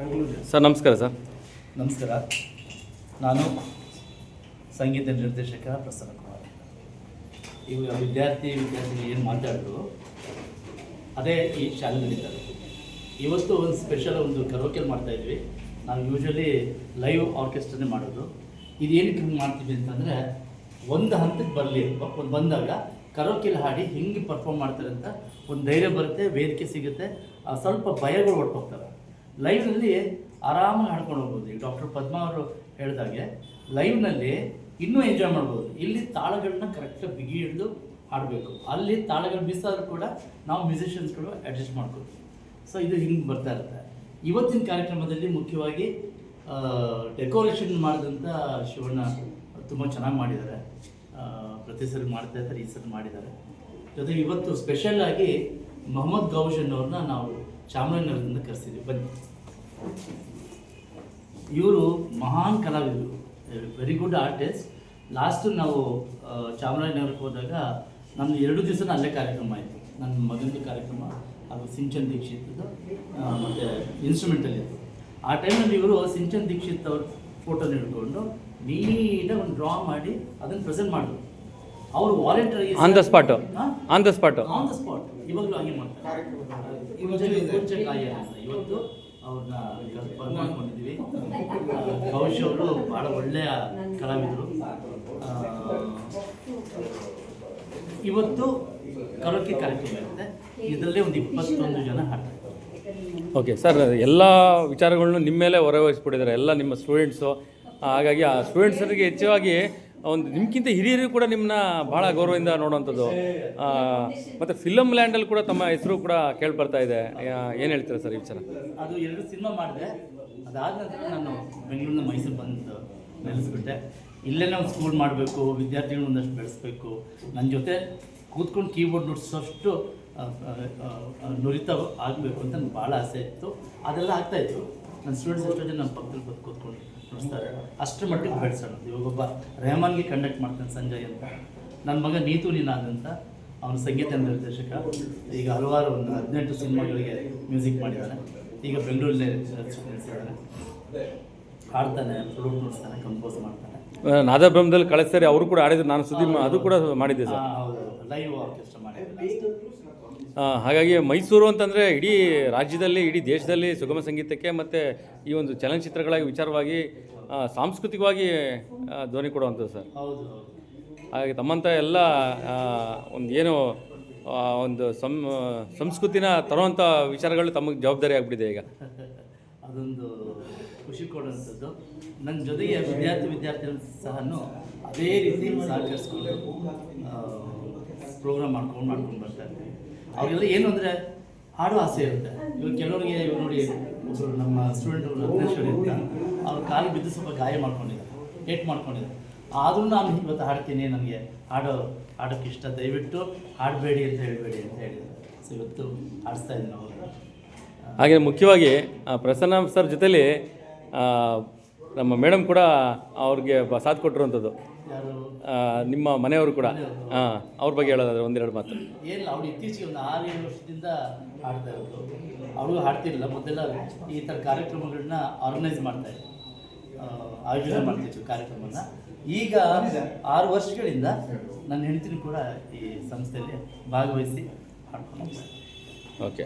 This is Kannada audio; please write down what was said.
ಸರ್ ನಮಸ್ಕಾರ ಸರ್. ನಮಸ್ಕಾರ. ನಾನು ಸಂಗೀತ ನಿರ್ದೇಶಕ ಪ್ರಸನ್ನ ಕುಮಾರ್. ಇವಾಗ ವಿದ್ಯಾರ್ಥಿ ವಿದ್ಯಾರ್ಥಿಗಳು ಏನು ಮಾತಾಡಿದ್ರು ಅದೇ ಈ ಶಾಲೆ ನಡೀತಾರೆ ಇವತ್ತು ಒಂದು ಸ್ಪೆಷಲ್ ಒಂದು ಕರೋಕೆಲ್ ಮಾಡ್ತಾ ಇದ್ವಿ. ನಾವು ಯೂಶ್ವಲಿ ಲೈವ್ ಆರ್ಕೆಸ್ಟ್ರಾನೇ ಮಾಡೋದು. ಇದು ಏನಕ್ಕೆ ಹಿಂಗೆ ಮಾಡ್ತೀವಿ ಅಂತಂದರೆ ಒಂದು ಹಂತಕ್ಕೆ ಬರಲಿ ಒಂದು ಬಂದಾಗ ಕರೋಕೆಲ್ ಹಾಡಿ ಹೆಂಗೆ ಪರ್ಫಾರ್ಮ್ ಮಾಡ್ತಾರೆ ಅಂತ ಒಂದು ಧೈರ್ಯ ಬರುತ್ತೆ ವೇದಿಕೆ ಸಿಗುತ್ತೆ ಆ ಸ್ವಲ್ಪ ಭಯಗಳು ಹೊರಟೋಗ್ತವೆ ಲೈವ್ನಲ್ಲಿ ಆರಾಮಾಗಿ ಹಾಡ್ಕೊಂಡು ಹೋಗ್ಬೋದು. ಈಗ ಡಾಕ್ಟರ್ ಪದ್ಮ ಅವರು ಹೇಳಿದಾಗೆ ಲೈವ್ನಲ್ಲಿ ಇನ್ನೂ ಎಂಜಾಯ್ ಮಾಡ್ಬೋದು. ಇಲ್ಲಿ ತಾಳಗಳನ್ನ ಕರೆಕ್ಟಾಗಿ ಬಿಗಿ ಹಿಡಿದು ಹಾಡಬೇಕು. ಅಲ್ಲಿ ತಾಳಗಳು ಮಿಸ್ ಆದರೂ ಕೂಡ ನಾವು ಮ್ಯೂಸಿಷಿಯನ್ಸ್ಗಳು ಅಡ್ಜಸ್ಟ್ ಮಾಡ್ಕೋತೀವಿ ಸೊ ಇದು ಹಿಂಗೆ ಬರ್ತಾ ಇರುತ್ತೆ. ಇವತ್ತಿನ ಕಾರ್ಯಕ್ರಮದಲ್ಲಿ ಮುಖ್ಯವಾಗಿ ಡೆಕೋರೇಷನ್ ಮಾಡಿದಂಥ ಶಿವಣ್ಣ ತುಂಬ ಚೆನ್ನಾಗಿ ಮಾಡಿದ್ದಾರೆ. ಪ್ರತಿ ಸರಿ ಮಾಡ್ತಾ ಇರ್ತಾರೆ ಈ ಸರಿ ಮಾಡಿದ್ದಾರೆ. ಜೊತೆಗೆ ಇವತ್ತು ಸ್ಪೆಷಲ್ ಆಗಿ ಮೊಹಮ್ಮದ್ ಗೌಶನ್ ಅವ್ರನ್ನ ನಾವು ಚಾಮರಾಜನಗರದಿಂದ ಕರೆಸಿದ್ವಿ. ಬನ್ನಿ. ಇವರು ಮಹಾನ್ ಕಲಾವಿದರು. ವೆರಿ ಗುಡ್ ಆರ್ಟಿಸ್ಟ್ ಲಾಸ್ಟ್ ನಾವು ಚಾಮರಾಜನಗರಕ್ಕೆ ಹೋದಾಗ ನಮ್ಮ ಎರಡು ದಿವಸ ಅಲ್ಲೇ ಕಾರ್ಯಕ್ರಮ ಆಯಿತು. ನನ್ನ ಮಗನದು ಕಾರ್ಯಕ್ರಮ ಅದು ಸಿಂಚನ್ ದೀಕ್ಷಿತ್ದು ಮತ್ತು ಇನ್ಸ್ಟ್ರೂಮೆಂಟಲ್ ಇತ್ತು. ಆ ಟೈಮಲ್ಲಿ ಇವರು ಸಿಂಚನ್ ದೀಕ್ಷಿತ್ ಅವ್ರ ಫೋಟೋನ ಹಿಡ್ಕೊಂಡು ನೀಟಾಗಿ ಒಂದು ಡ್ರಾ ಮಾಡಿ ಅದನ್ನು ಪ್ರೆಸೆಂಟ್ ಮಾಡಿದ್ರು. ಅವರು voluntary on the spot on the spot on the spot ಇವಾಗಲೂ ಹಾಗೆ ಮಾಡ್ತಾರೆ. ಇವತ್ತು ಕೊಂಚ ಅಂತ ಇವತ್ತು ಅವ್ರನ್ನ ಕನ್ಫರ್ಮ್ ಮಾಡ್ಕೊಂಡಿದ್ದೀವಿ ಭವಿಷ್ಯ ಅವರು ಭಾಳ ಒಳ್ಳೆಯ ಕಲಾವಿದರು. ಇವತ್ತು ಕರೋಕೆ ಕಾರ್ಯಕ್ರಮ ಇರುತ್ತೆ. ಇದರಲ್ಲಿ ಒಂದು ಇಪ್ಪತ್ತೊಂದು ಜನ ಹಾಡ್ತಾರೆ. ಓಕೆ ಸರ್ ಎಲ್ಲ ವಿಚಾರಗಳನ್ನು ನಿಮ್ಮ ಮೇಲೆ ಹೊರವಹಿಸ್ಬಿಟ್ಟಿದ್ದಾರೆ. ಎಲ್ಲ ನಿಮ್ಮ ಸ್ಟೂಡೆಂಟ್ಸು ಹಾಗಾಗಿ ಆ ಸ್ಟೂಡೆಂಟ್ಸರಿಗೆ ಹೆಚ್ಚಾಗಿ ಒಂದು ನಿಮ್ಗಿಂತ ಹಿರಿಯರು ಕೂಡ ನಿಮ್ಮನ್ನ ಭಾಳ ಗೌರವದಿಂದ ನೋಡುವಂಥದ್ದು. ಮತ್ತು ಫಿಲಮ್ ಲ್ಯಾಂಡಲ್ಲಿ ಕೂಡ ತಮ್ಮ ಹೆಸರು ಕೂಡ ಕೇಳ್ಬರ್ತಾ ಇದೆ. ಏನು ಹೇಳ್ತೀರಾ ಸರ್ ಈ ವಿಚಾರ? ಅದು ಎರಡು ಸಿನಿಮಾ ಮಾಡಿದೆ. ಅದಾದ ನಂತರ ನಾನು ಬೆಂಗಳೂರಿನ ಮೈಸೂರು ಬಂದು ನೆಲೆಸ್ಬಿಟ್ಟೆ. ಇಲ್ಲೇ ನಾವು ಸ್ಕೂಲ್ ಮಾಡಬೇಕು, ವಿದ್ಯಾರ್ಥಿಗಳು ಒಂದಷ್ಟು ಬೆಳೆಸ್ಬೇಕು. ನನ್ನ ಜೊತೆ ಕೂತ್ಕೊಂಡು ಕೀಬೋರ್ಡ್ ನುಡಿಸೋಷ್ಟು ನುರಿತ ಆಗಬೇಕು ಅಂತ ಭಾಳ ಆಸೆ ಇತ್ತು. ಅದೆಲ್ಲ ಆಗ್ತಾಯಿತ್ತು ನನ್ನ ಸ್ಟೂಡೆಂಟ್ಸ್ ಎಷ್ಟೋ ಜನ ನಮ್ಮ ಪಕ್ಕದಲ್ಲಿ ಬಂದು ಕೂತ್ಕೊಂಡು ನೋಡ್ತಾರೆ ಅಷ್ಟರ ಮಟ್ಟಿಗೆ ಬೆಳೆಸೋಣ ಇವಾಗ ಒಬ್ಬ ರೆಹಮಾನ್ಗೆ ಕಂಡಕ್ಟ್ ಮಾಡ್ತಾನೆ ಸಂಜಯ್ ಅಂತ. ನನ್ನ ಮಗ ನೀತು ನೀನಾದಂತ ಅವನು ಸಂಗೀತ ನಿರ್ದೇಶಕ. ಈಗ ಹಲವಾರು ಒಂದು ಹದಿನೆಂಟು ಸಿನಿಮಾಗಳಿಗೆ ಮ್ಯೂಸಿಕ್ ಮಾಡಿದ್ದಾನೆ. ಈಗ ಬೆಂಗಳೂರಲ್ಲೇ ಹಾಡ್ತಾನೆ ಫ್ಲೂಟ್ ನೋಡ್ತಾನೆ ಕಂಪೋಸ್ ಮಾಡ್ತಾನೆ. ನಾದಬ್ರಹ್ಮದಲ್ಲಿ ಕಳಿಸ್ತಾರೆ ಅವರು ಕೂಡ ಆಡಿದ್ರು ನಾನು ಸುದ್ದಿ ಅದು ಕೂಡ ಮಾಡಿದ್ದೆ ಸರ್. ಲೈವ್ ಆರ್ಕೆಸ್ಟ್ರಾ ಹಾಗಾಗಿ ಮೈಸೂರು ಅಂತಂದರೆ ಇಡೀ ರಾಜ್ಯದಲ್ಲಿ ಇಡೀ ದೇಶದಲ್ಲಿ ಸುಗಮ ಸಂಗೀತಕ್ಕೆ ಮತ್ತು ಈ ಒಂದು ಚಲನಚಿತ್ರಗಳ ವಿಚಾರವಾಗಿ ಸಾಂಸ್ಕೃತಿಕವಾಗಿ ಧ್ವನಿ ಕೊಡುವಂಥದ್ದು ಸರ್. ಹಾಗಾಗಿ ಹಾಗೆ ತಮ್ಮಂಥ ಎಲ್ಲ ಒಂದು ಏನು ಒಂದು ಸಂ ಸಂಸ್ಕೃತಿನ ತರುವಂಥ ವಿಚಾರಗಳು ತಮಗೆ ಜವಾಬ್ದಾರಿ ಆಗಿಬಿಟ್ಟಿದೆ ಈಗ. ಅದೊಂದು ಖುಷಿ ಕೊಡುವಂಥದ್ದು. ನನ್ನ ಜೊತೆಗೆ ವಿದ್ಯಾರ್ಥಿ ವಿದ್ಯಾರ್ಥಿಗಳು ಸಹ ಅದೇ ರೀತಿ ಸಹಕರಿಸ್ಕೊಂಡು ಪ್ರೋಗ್ರಾಮ್ ಮಾಡ್ಕೊಂಡು ಮಾಡ್ಕೊಂಡು ಬರ್ತಾ ಇರ್ತೀವಿ ಅವರೆಲ್ಲ ಏನು ಅಂದರೆ ಹಾಡು ಆಸೆ ಇರುತ್ತೆ. ಇವಾಗ ಕೆಲವರಿಗೆ ಇವಾಗ ನೋಡಿ ಒಬ್ಬರು ನಮ್ಮ ಸ್ಟೂಡೆಂಟ್ ರತ್ನೇಶ್ವರಿ ಅಂತ, ಅವ್ರ ಕಾಲು ಬಿದ್ದು ಸ್ವಲ್ಪ ಗಾಯ ಮಾಡ್ಕೊಂಡಿದ್ದಾರೆ, ಏಟ್ ಮಾಡ್ಕೊಂಡಿದ್ದಾರೆ. ಆದರೂ ನಾನು ಇವತ್ತು ಹಾಡ್ತೀನಿ ನನಗೆ. ಹಾಡು ಹಾಡೋಕ್ಕೆ ಇಷ್ಟ. ದಯವಿಟ್ಟು ಹಾಡಬೇಡಿ ಅಂತ ಹೇಳಬೇಡಿ ಅಂತ ಹೇಳಿದ್ದಾರೆ ಸೊ ಇವತ್ತು ಹಾಡಿಸ್ತಾ ಇದ್ದೀನಿ ನಾವು ಹಾಗೆ ಮುಖ್ಯವಾಗಿ ಪ್ರಸನ್ನ ಸರ್ ಜೊತೇಲಿ ನಮ್ಮ ಮೇಡಮ್ ಕೂಡ ಅವ್ರಿಗೆ ಸಾಥ್ ಕೊಟ್ಟಿರುವಂಥದ್ದು. ಯಾರು? ನಿಮ್ಮ ಮನೆಯವರು ಕೂಡ. ಹಾಂ ಅವ್ರ ಬಗ್ಗೆ ಹೇಳೋದಾದ್ರೆ ಒಂದೆರಡು ಮಾತು. ಏನಿಲ್ಲ ಅವಳು ಇತ್ತೀಚೆಗೆ ಒಂದು ಆರು ಏಳು ವರ್ಷದಿಂದ ಹಾಡ್ತಾ ಇರೋದು. ಅವಳು ಹಾಡ್ತಿರಲಿಲ್ಲ. ಮೊದಲೆಲ್ಲ ಈ ಥರ ಕಾರ್ಯಕ್ರಮಗಳನ್ನ ಆರ್ಗನೈಸ್ ಮಾಡ್ತಾ ಇದ್ರು. ಆಯೋಜನೆ ಮಾಡ್ತಿದ್ರು ಕಾರ್ಯಕ್ರಮನ ಈಗ ಆರು ವರ್ಷಗಳಿಂದ ನನ್ನ ಹೆಂಡತಿನೂ ಕೂಡ ಈ ಸಂಸ್ಥೆಯಲ್ಲಿ ಭಾಗವಹಿಸಿ ಹಾಡ್ಕೊಂಡು ಓಕೆ.